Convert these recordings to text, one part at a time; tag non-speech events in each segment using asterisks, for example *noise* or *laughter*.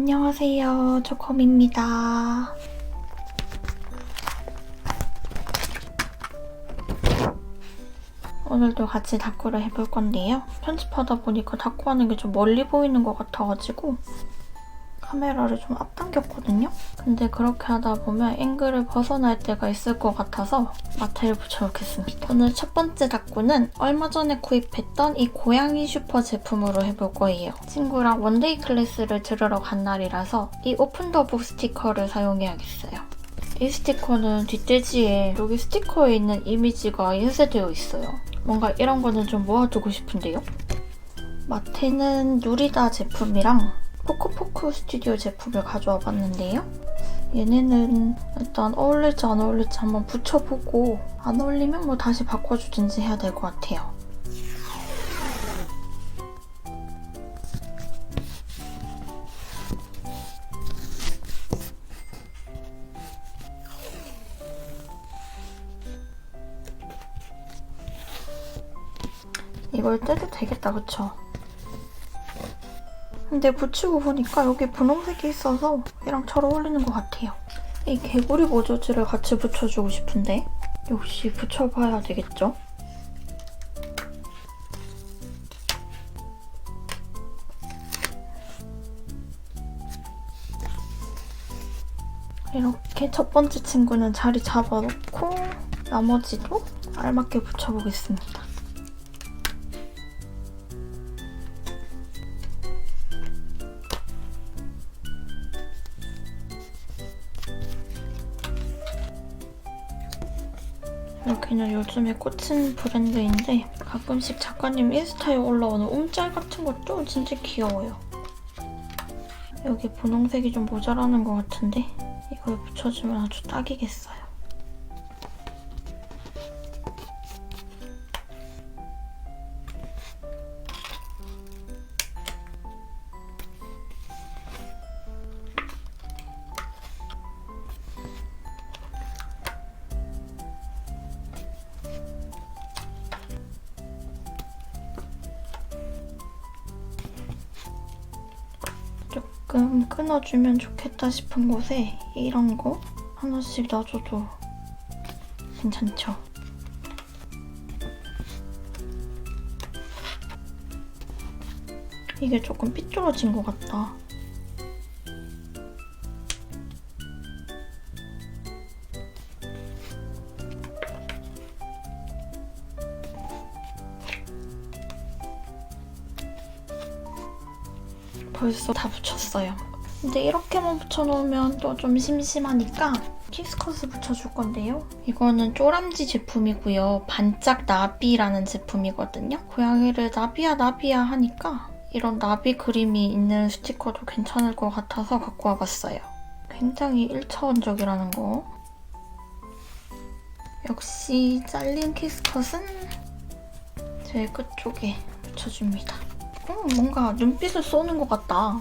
안녕하세요. 조컴입니다. 오늘도 같이 다꾸를 해볼 건데요. 편집하다 보니까 다꾸 하는 게 좀 멀리 보이는 것 같아가지고 카메라를 좀 앞당겼거든요. 근데 그렇게 하다 보면 앵글을 벗어날 때가 있을 것 같아서 마테를 붙여놓겠습니다. 오늘 첫 번째 다꾸는 얼마 전에 구입했던 이 고양이 슈퍼 제품으로 해볼 거예요. 친구랑 원데이 클래스를 들으러 간 날이라서 이 오픈 더북 스티커를 사용해야겠어요. 이 스티커는 뒷돼지에 여기 스티커에 있는 이미지가 인쇄되어 있어요. 뭔가 이런 거는 좀 모아두고 싶은데요. 마테는 누리다 제품이랑 포크포 크 스튜디오 제품을 가져와 봤는데요. 얘네는 일단 어울릴지 안 어울릴지 한번 붙여보고 안 어울리면 뭐 다시 바꿔주든지 해야 될 것 같아요. 이걸 떼도 되겠다, 그쵸? 근데 붙이고 보니까 여기 분홍색이 있어서 얘랑 잘 어울리는 것 같아요. 이 개구리 모조지를 같이 붙여주고 싶은데 역시 붙여봐야 되겠죠? 이렇게 첫 번째 친구는 자리 잡아놓고 나머지도 알맞게 붙여보겠습니다. 여기는 요즘에 꽂힌 브랜드인데 가끔씩 작가님 인스타에 올라오는 움짤 같은 것도 진짜 귀여워요. 여기 분홍색이 좀 모자라는 것 같은데 이걸 붙여주면 아주 딱이겠어요. 조금 끊어주면 좋겠다 싶은 곳에 이런 거 하나씩 놔줘도 괜찮죠? 이게 조금 삐뚤어진 것 같다. 벌써 다 붙였어요. 근데 이렇게만 붙여놓으면 또 좀 심심하니까 키스컷을 붙여줄 건데요. 이거는 쪼람지 제품이고요. 반짝 나비라는 제품이거든요. 고양이를 나비야 나비야 하니까 이런 나비 그림이 있는 스티커도 괜찮을 것 같아서 갖고 와봤어요. 굉장히 1차원적이라는 거. 역시 잘린 키스컷은 제일 끝쪽에 붙여줍니다. 음, 뭔가 눈빛을 쏘는 것 같다.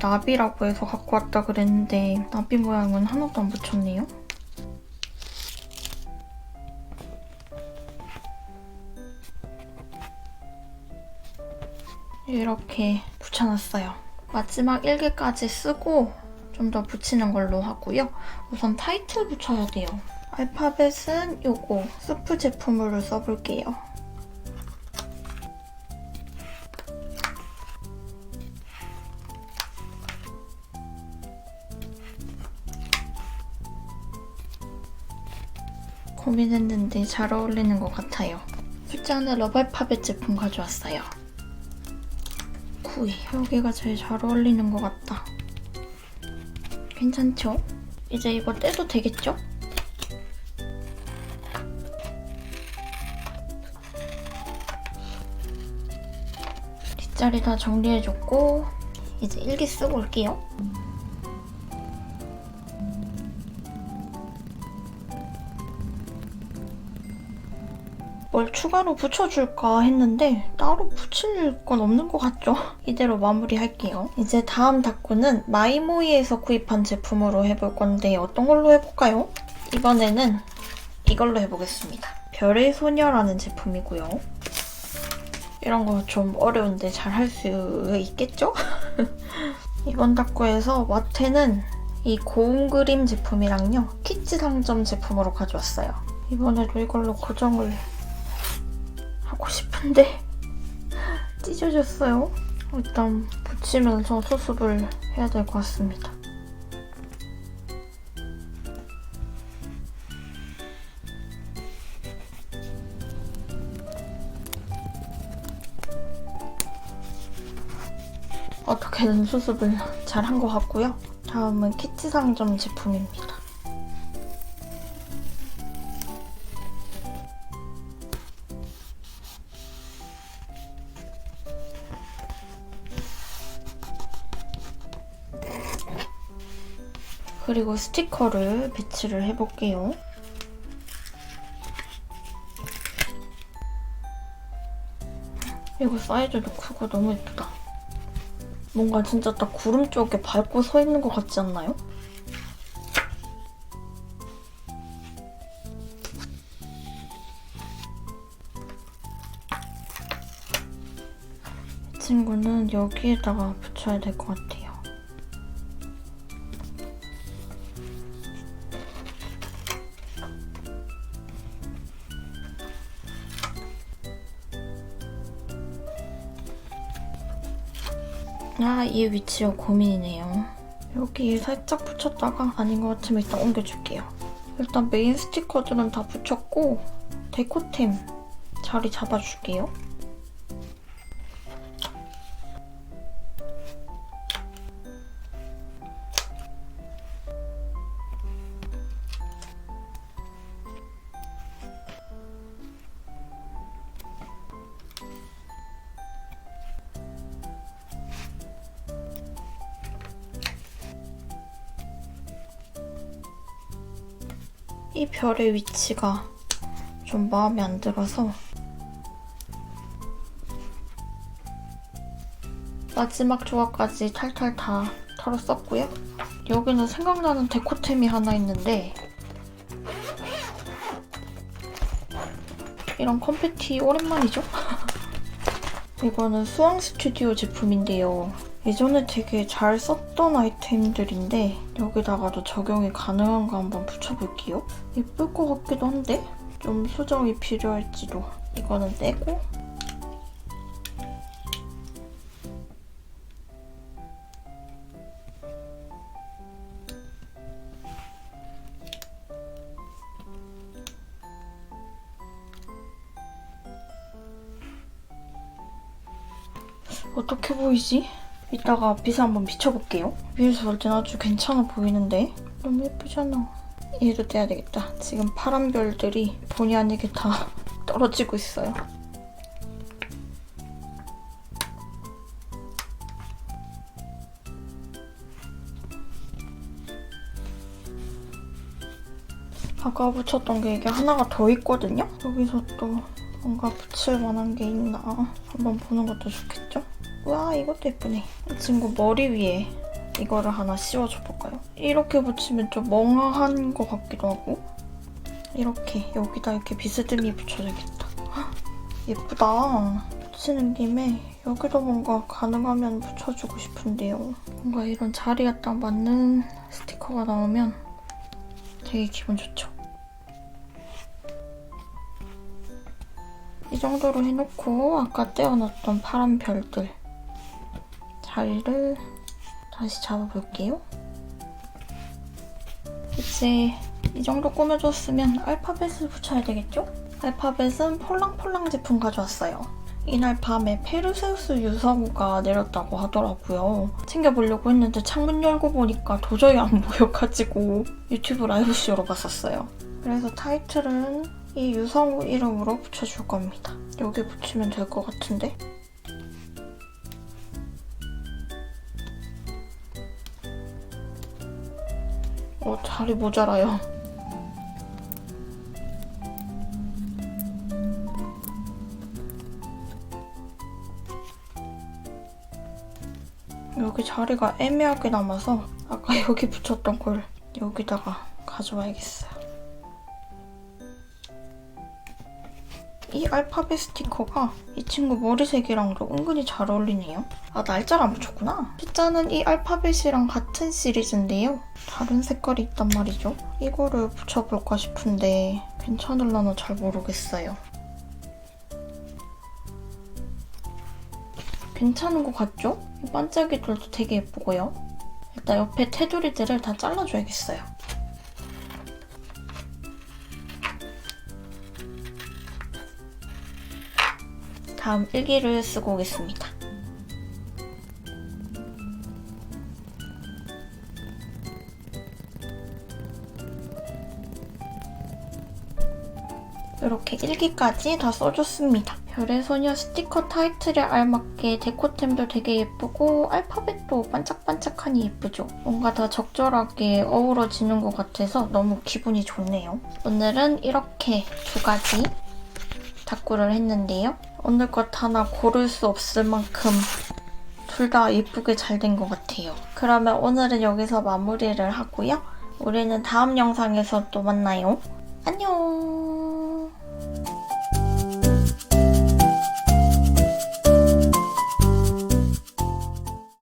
나비라고 해서 갖고 왔다 그랬는데 나비 모양은 하나도 안 붙였네요. 이렇게 붙여놨어요. 마지막 1개까지 쓰고 좀 더 붙이는 걸로 하고요. 우선 타이틀 붙여야 돼요. 알파벳은 요거 스프 제품으로 써볼게요. 고민했는데 잘 어울리는 것 같아요. 숫자는 러발파벳 제품 가져왔어요. 구이 여기가 제일 잘 어울리는 것 같다. 괜찮죠? 이제 이거 떼도 되겠죠? 뒷자리 다 정리해줬고 이제 일기 쓰고 올게요. 뭘 추가로 붙여줄까 했는데 따로 붙일 건 없는 것 같죠? *laughs* 이대로 마무리할게요. 이제 다음 닦고는 마이모이에서 구입한 제품으로 해볼 건데 어떤 걸로 해볼까요? 이번에는 이걸로 해보겠습니다. 별의 소녀라는 제품이고요. 이런 거 좀 어려운데 잘 할 수 있겠죠? *laughs* 이번 닦고에서 와테는 이 고운 그림 제품이랑요 키즈 상점 제품으로 가져왔어요. 이번에도 이걸로 고정을 하고 싶은데 찢어졌어요. 일단 붙이면서 수습을 해야 될 것 같습니다. 어떻게든 수습을 잘 한 것 같고요. 다음은 키즈 상점 제품입니다. 그리고 스티커를 배치를 해볼게요. 이거 사이즈도 크고 너무 예쁘다. 뭔가 진짜 딱 구름 쪽에 밟고 서 있는 것 같지 않나요? 이 친구는 여기에다가 붙여야 될 것 같아요. 아, 이 위치가 고민이네요. 여기 살짝 붙였다가 아닌 것 같으면 일단 옮겨줄게요. 일단 메인 스티커들은 다 붙였고 데코템 자리 잡아줄게요. 이 별의 위치가 좀 마음에 안 들어서 마지막 조각까지 탈탈 다 털어 썼고요. 여기는 생각나는 데코템이 하나 있는데 이런 컴패티 오랜만이죠? *laughs* 이거는 수왕 스튜디오 제품인데요. 예전에 되게 잘 썼던 아이템들인데 여기다가도 적용이 가능한가 한번 붙여볼게요. 예쁠 것 같기도 한데 좀 수정이 필요할지도 이거는 떼고 어떻게 보이지? 이따가 빛을 한번 비춰볼게요. 위에서 볼 땐 아주 괜찮아 보이는데 너무 예쁘잖아. 얘도 떼야 되겠다. 지금 파란 별들이 본의 아니게 다 *laughs* 떨어지고 있어요. 아까 붙였던 게 이게 하나가 더 있거든요? 여기서 또 뭔가 붙일 만한 게 있나 한번 보는 것도 좋겠죠? 와 이것도 예쁘네. 이 친구 머리 위에 이거를 하나 씌워줘 볼까요? 이렇게 붙이면 좀 멍한 것 같기도 하고 이렇게 여기다 이렇게 비스듬히 붙여야겠다. 헉, 예쁘다. 붙이는 김에 여기도 뭔가 가능하면 붙여주고 싶은데요. 뭔가 이런 자리에 딱 맞는 스티커가 나오면 되게 기분 좋죠. 이 정도로 해놓고 아까 떼어놨던 파란 별들 자리를 다시 잡아볼게요. 이제 이 정도 꾸며줬으면 알파벳을 붙여야 되겠죠? 알파벳은 폴랑폴랑 제품 가져왔어요. 이날 밤에 페르세우스 유성우가 내렸다고 하더라고요. 챙겨보려고 했는데 창문 열고 보니까 도저히 안 *laughs* 보여가지고 유튜브 라이브 쇼로 봤었어요. 그래서 타이틀은 이 유성우 이름으로 붙여줄 겁니다. 여기 붙이면 될 것 같은데? 어, 자리 모자라요. 여기 자리가 애매하게 남아서 아까 여기 붙였던 걸 여기다가 가져와야겠어요. 이 알파벳 스티커가 이 친구 머리색이랑도 은근히 잘 어울리네요. 아, 날짜를 안 붙였구나. 숫자는 이 알파벳이랑 같은 시리즈인데요. 다른 색깔이 있단 말이죠. 이거를 붙여볼까 싶은데 괜찮을라나 잘 모르겠어요. 괜찮은 것 같죠? 이 반짝이들도 되게 예쁘고요. 일단 옆에 테두리들을 다 잘라줘야겠어요. 다음 일기를 쓰고 오겠습니다. 이렇게 일기까지 다 써줬습니다. 별의 소녀 스티커 타이틀에 알맞게 데코템도 되게 예쁘고 알파벳도 반짝반짝하니 예쁘죠? 뭔가 다 적절하게 어우러지는 것 같아서 너무 기분이 좋네요. 오늘은 이렇게 두 가지 다꾸를 했는데요. 오늘 것 하나 고를 수 없을 만큼 둘 다 예쁘게 잘 된 것 같아요. 그러면 오늘은 여기서 마무리를 하고요. 우리는 다음 영상에서 또 만나요. 안녕!